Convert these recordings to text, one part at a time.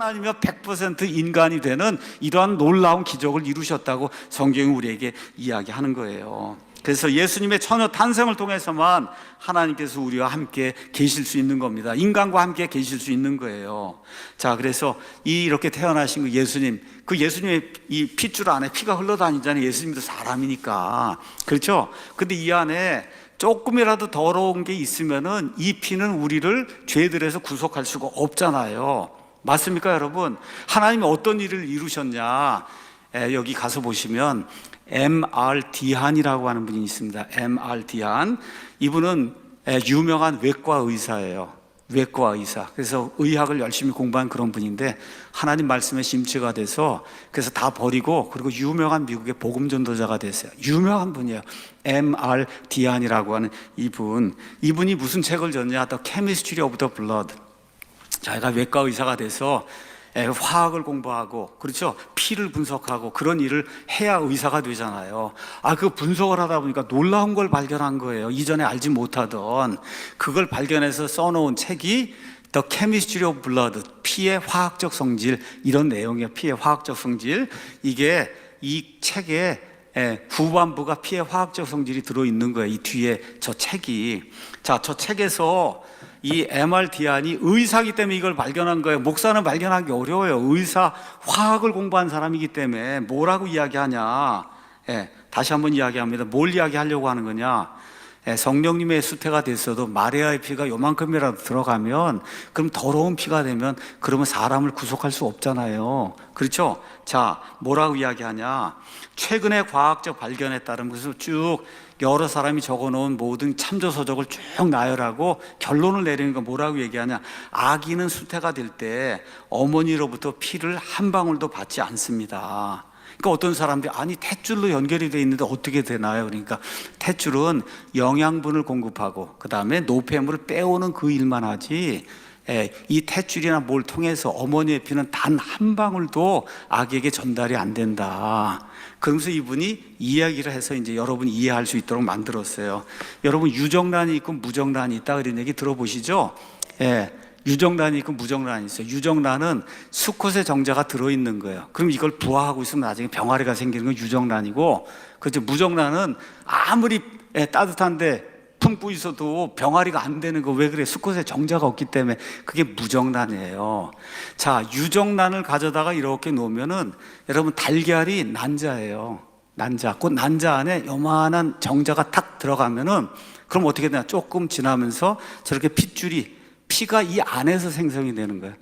하나님이여 100% 인간이 되는 이러한 놀라운 기적을 이루셨다고 성경이 우리에게 이야기하는 거예요. 그래서 예수님의 처녀 탄생을 통해서만 하나님께서 우리와 함께 계실 수 있는 겁니다. 인간과 함께 계실 수 있는 거예요. 자, 그래서 이 이렇게 태어나신 그 예수님, 그 예수님의 이 핏줄 안에 피가 흘러다니잖아요. 예수님도 사람이니까. 그렇죠? 근데 이 안에 조금이라도 더러운 게 있으면은 이 피는 우리를 죄들에서 구속할 수가 없잖아요. 맞습니까, 여러분? 하나님이 어떤 일을 이루셨냐? 에, 여기 가서 보시면 M.R. 디한이라고 하는 분이 있습니다. M.R. 디한. 이분은 에, 유명한 외과 의사예요. 외과 의사. 그래서 의학을 열심히 공부한 그런 분인데 하나님 말씀에 심취가 돼서 그래서 다 버리고 그리고 유명한 미국의 복음 전도자가 됐어요. 유명한 분이에요. M.R. 디안이라고 하는 이분. 이분이 무슨 책을 졌냐? The Chemistry of the Blood. 자기가 외과 의사가 돼서 에, 화학을 공부하고 그렇죠 피를 분석하고 그런 일을 해야 의사가 되잖아요. 아 그 분석을 하다 보니까 놀라운 걸 발견한 거예요. 이전에 알지 못하던 그걸 발견해서 써놓은 책이 The Chemistry of Blood 피의 화학적 성질 이런 내용이에요. 피의 화학적 성질 이게 이 책에 에, 후반부가 피의 화학적 성질이 들어 있는 거예요. 이 뒤에 저 책이 자 저 책에서 이 MRD안이 의사기 때문에 이걸 발견한 거예요. 목사는 발견하기 어려워요. 의사 화학을 공부한 사람이기 때문에 뭐라고 이야기하냐? 예, 다시 한번 이야기합니다. 뭘 이야기하려고 하는 거냐? 예, 성령님의 수태가 됐어도 마리아의 피가 요만큼이라도 들어가면 그럼 더러운 피가 되면 그러면 사람을 구속할 수 없잖아요. 그렇죠? 자, 뭐라고 이야기하냐? 최근의 과학적 발견에 따른 것을 쭉 여러 사람이 적어놓은 모든 참조 서적을 쭉 나열하고 결론을 내리는 건 뭐라고 얘기하냐? 아기는 수태가 될 때 어머니로부터 피를 한 방울도 받지 않습니다. 그러니까 어떤 사람들이 아니 탯줄로 연결이 돼 있는데 어떻게 되나요? 그러니까 탯줄은 영양분을 공급하고 그 다음에 노폐물을 빼오는 그 일만 하지. 예, 이 탯줄이나 뭘 통해서 어머니의 피는 단 한 방울도 아기에게 전달이 안 된다. 그러면서 이분이 이야기를 해서 이제 여러분이 이해할 수 있도록 만들었어요. 여러분 유정란이 있고 무정란이 있다 그런 얘기 들어보시죠? 예. 유정란이 있고 무정란이 있어요. 유정란은 수컷의 정자가 들어있는 거예요. 그럼 이걸 부화하고 있으면 나중에 병아리가 생기는 건 유정란이고, 그죠? 무정란은 아무리 예, 따뜻한데 품고 있어도 병아리가 안 되는 거 왜 그래? 수컷의 정자가 없기 때문에 그게 무정란이에요. 자, 유정란을 가져다가 이렇게 놓으면은 여러분 달걀이 난자예요. 난자. 그 난자 안에 요만한 정자가 탁 들어가면은 그럼 어떻게 되냐? 조금 지나면서 저렇게 핏줄이 피가 이 안에서 생성이 되는 거예요.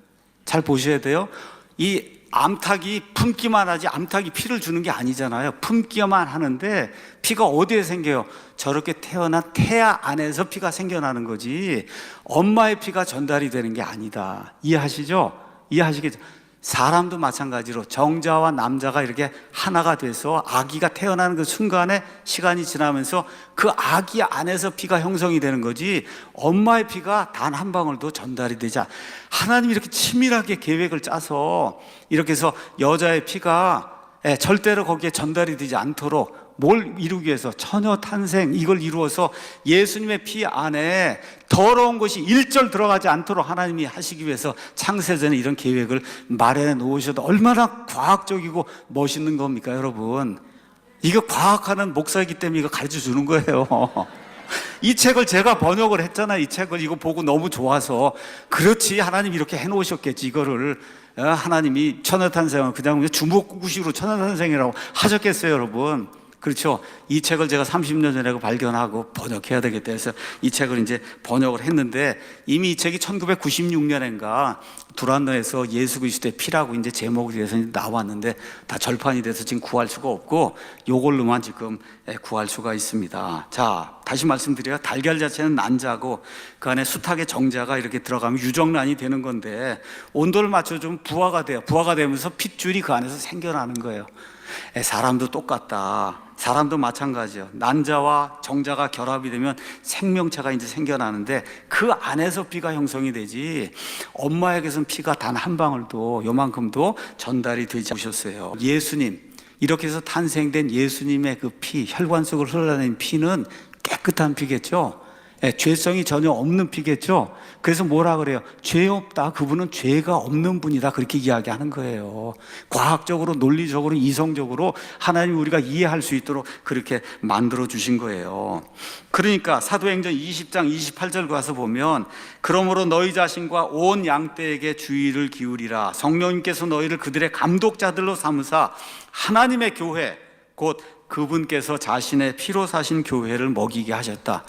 잘 보셔야 돼요. 이 암탉이 품기만 하지 암탉이 피를 주는 게 아니잖아요. 품기만 하는데 피가 어디에 생겨요? 저렇게 태어난 태아 안에서 피가 생겨나는 거지. 엄마의 피가 전달이 되는 게 아니다. 이해하시죠? 이해하시겠죠? 사람도 마찬가지로 정자와 남자가 이렇게 하나가 돼서 아기가 태어나는 그 순간에 시간이 지나면서 그 아기 안에서 피가 형성이 되는 거지 엄마의 피가 단 한 방울도 전달이 않 하나님이 이렇게 치밀하게 계획을 짜서 이렇게 해서 여자의 피가 예, 절대로 거기에 전달이 되지 않도록 뭘 이루기 위해서? 처녀 탄생. 이걸 이루어서 예수님의 피 안에 더러운 것이 일절 들어가지 않도록 하나님이 하시기 위해서 창세전에 이런 계획을 마련해 놓으셔도 얼마나 과학적이고 멋있는 겁니까 여러분? 이거 과학하는 목사이기 때문에 이거 가르쳐 주는 거예요. 이 책을 제가 번역을 했잖아요. 이 책을 이거 보고 너무 좋아서. 그렇지 하나님 이렇게 해놓으셨겠지 이거를. 어, 하나님이 천하탄생을 그냥 주먹구구식으로 천하탄생이라고 하셨겠어요, 여러분. 그렇죠. 이 책을 제가 30년 전에 발견하고 번역해야 되겠다 해서 이 책을 이제 번역을 했는데 이미 이 책이 1996년인가 두란노에서 예수 그리스도의 피라고 이제 돼서 이제 나왔는데 다 절판이 돼서 지금 구할 수가 없고 요걸로만 지금 예, 구할 수가 있습니다. 자, 다시 말씀드려요. 달걀 자체는 난자고 그 안에 수탉의 정자가 이렇게 들어가면 유정란이 되는 건데 온도를 맞춰주면 부화가 돼요. 부화가 되면서 핏줄이 그 안에서 생겨나는 거예요. 에, 사람도 똑같다. 사람도 마찬가지요. 난자와 정자가 결합이 되면 생명체가 이제 생겨나는데 그 안에서 피가 형성이 되지 엄마에게서는 피가 단 한 방울도 요만큼도 전달이 되지 않으셨어요. 예수님 이렇게 해서 탄생된 예수님의 그 피, 혈관 속으로 흘러다니는 피는 깨끗한 피겠죠. 예, 죄성이 전혀 없는 피겠죠. 그래서 뭐라 그래요? 죄 없다. 그분은 죄가 없는 분이다. 그렇게 이야기하는 거예요. 과학적으로, 논리적으로, 이성적으로 하나님 우리가 이해할 수 있도록 그렇게 만들어 주신 거예요. 그러니까 사도행전 20장 28절 가서 보면 그러므로 너희 자신과 온 양떼에게 주의를 기울이라 성령님께서 너희를 그들의 감독자들로 삼으사 하나님의 교회 곧 그분께서 자신의 피로 사신 교회를 먹이게 하셨다.